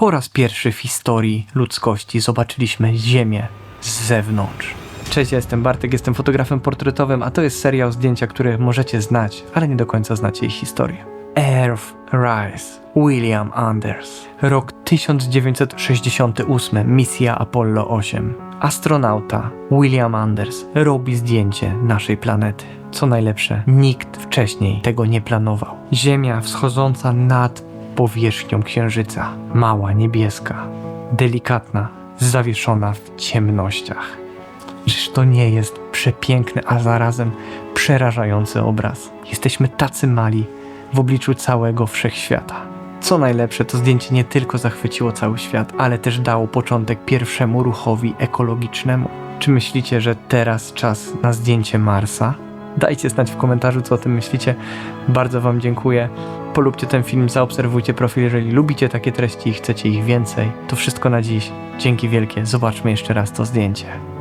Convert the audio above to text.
Po raz pierwszy w historii ludzkości zobaczyliśmy Ziemię z zewnątrz. Cześć, ja jestem Bartek, jestem fotografem portretowym, a to jest serial zdjęcia, które możecie znać, ale nie do końca znacie ich historię. Earth Rise, William Anders. Rok 1968, misja Apollo 8. Astronauta William Anders robi zdjęcie naszej planety. Co najlepsze, nikt wcześniej tego nie planował. Ziemia wschodząca nad powierzchnią Księżyca. Mała, niebieska, delikatna, zawieszona w ciemnościach. Czyż to nie jest przepiękny, a zarazem przerażający obraz? Jesteśmy tacy mali w obliczu całego wszechświata. Co najlepsze, to zdjęcie nie tylko zachwyciło cały świat, ale też dało początek pierwszemu ruchowi ekologicznemu. Czy myślicie, że teraz czas na zdjęcie Marsa? Dajcie znać w komentarzu, co o tym myślicie. Bardzo Wam dziękuję. Polubcie ten film, zaobserwujcie profil, jeżeli lubicie takie treści i chcecie ich więcej. To wszystko na dziś. Dzięki wielkie. Zobaczmy jeszcze raz to zdjęcie.